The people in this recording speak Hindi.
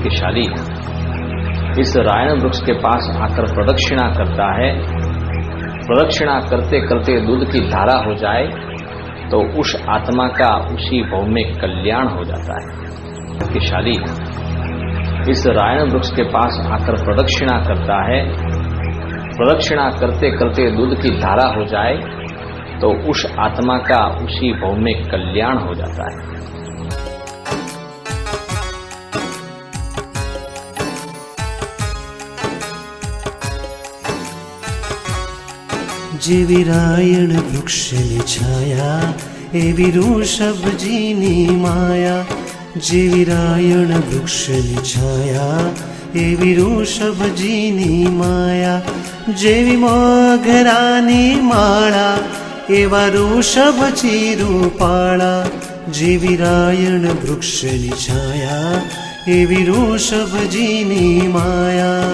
भाग्यशाली इस रायण वृक्ष के पास आकर प्रदक्षिणा करता है। प्रदक्षिणा करते करते दूध की धारा हो जाए तो उस आत्मा का उसी भव में कल्याण हो जाता है। भाग्यशाली इस रायण वृक्ष के पास आकर प्रदक्षिणा करता है। प्रदक्षिणा करते करते दूध की धारा हो जाए तो उस आत्मा का उसी भव में कल्याण हो जाता है। જેવી રાયણ વૃક્ષની છાયા એવી ઋષભજીની માયા. જેવી રાયણ વૃક્ષની છાયા એવી ઋષભજીની માયા. જેવી મોગરાની માળા, એવા ઋષભજી રૂપાળા. જેવી રાયણ વૃક્ષની છાયા એવી ઋષભજીની માયા.